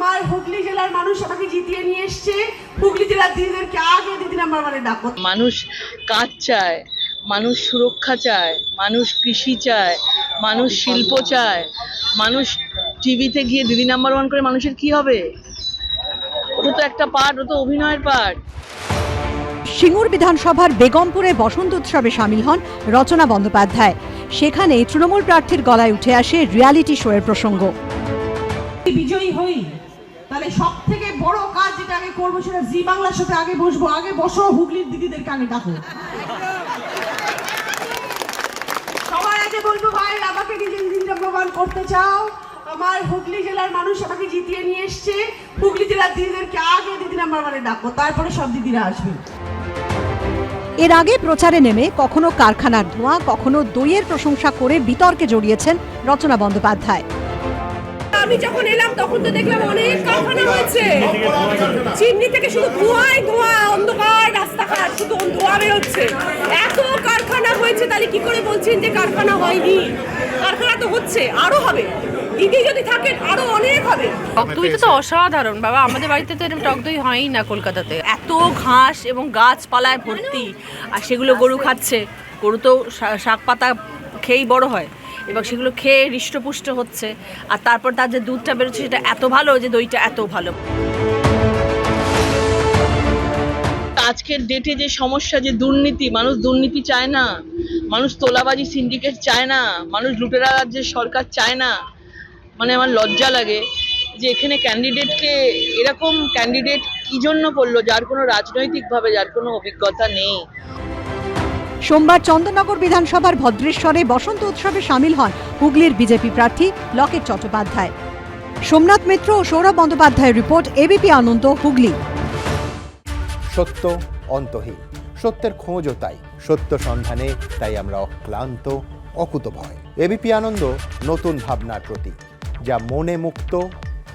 আমার হুগলি জেলার মানুষ আমাকে জিতিয়ে নিয়ে এসছে। হুগলি জেলার দিদিদেরকে আগে দিদি নাম্বার মানে ডাকো। মানুষ কাজ চায় মানুষ সুরক্ষা চায় মানুষ কৃষি চায় মানুষ শিল্প চায় মানুষ টিভিতে গিয়ে দিদি নাম্বার ওয়ান করে মানুষের কি হবে? ওটা তো একটা পার্ট ও তো অভিনয়ের পার্ট। সিঙ্গুর বিধানসভার বেগমপুরে বসন্ত উৎসবে সামিল হন রচনা বন্দ্যোপাধ্যায়। সেখানে তৃণমূল প্রার্থীর গলায় উঠে আসে রিয়ালিটি শোয়ের প্রসঙ্গ। বিজয়ী হই তাহলে সব থেকে বড় কাজ যেটা আগে করব সেটা জি বাংলার সাথে আগে বসবো। আগে বসো, হুগলির দিদিদেরকে আগে ডাকো সবার আগে বলব ভাই, আমাকে নিজে দিদি প্রমাণ করতে চাও। আমার হুগলি জেলার মানুষ আমাকে জিতিয়ে নিয়ে এসছে। হুগলি জেলার দিদিদেরকে আগে দিদি নাম্বার মানে ডাকো তারপরে সব দিদিরা আসবে। এর আগে প্রচারে নেমে কখনো কারখানার ধোঁয়া, কখনো দইয়ের প্রশংসা করে বিতর্কে জড়িয়েছেন রচনা বন্দ্যোপাধ্যায়। আমি যখন এলাম, তখন তো দেখলাম অনেক কারখানা হয়েছে। চিমনি থেকে শুধু ধোঁয়াই ধোঁয়া, অন্ধকার রাস্তাঘাট, শুধু ধোঁয়া বেরোচ্ছে এত কারখানা হয়েছে, তাহলে কি করে বলছেন যে কারখানা হয়নি? কারখানা তো হচ্ছে, আরও হবে। দিদি যদি থাকেন, আরও অনেক হবে। টক দইটা তো অসাধারণ, বাবা। আমাদের বাড়িতে তো এরকম টক দই হয়ই না কলকাতাতে। এত ঘাস এবং গাছপালায় ভর্তি। আর সেগুলো গরু খাচ্ছে। গরু তো শাক পাতা খেয়েই বড় হয়। এবং সেগুলো খেয়ে হৃষ্টপুষ্ট হচ্ছে। আর তারপর তার যে দুধটা বেরোচ্ছে সেটা এত ভালো যে দইটা এত ভালো। আজকের ডেটে যে সমস্যা যে দুর্নীতি, মানুষ দুর্নীতি চায় না, মানুষ তোলাবাজি সিন্ডিকেট চায় না, মানুষ লুটেরা রাজ্যের সরকার চায় না মানে আমার লজ্জা লাগে যে এখানে ক্যান্ডিডেটকে এরকম ক্যান্ডিডেট কি জন্য করল, যার কোনো রাজনৈতিকভাবে যার কোনো অভিজ্ঞতা নেই। সোমবার চন্দননগর বিধানসভার ভদ্রেশ্বরে বসন্ত উৎসবে সামিল হন হুগলির বিজেপি প্রার্থী লকেট চট্টোপাধ্যায়। সোমনাথ মিত্র ও সৌরভ বন্দ্যোপাধ্যায়ের রিপোর্ট, এবিপি আনন্দ, হুগলি। সত্য অন্তহীন, সত্যের খোঁজও তাই, সত্য সন্ধানে তাই আমরা অক্লান্ত, অকুতভয়। এবিপি আনন্দ, নতুন ভাবনার প্রতীক, যা মনে মুক্ত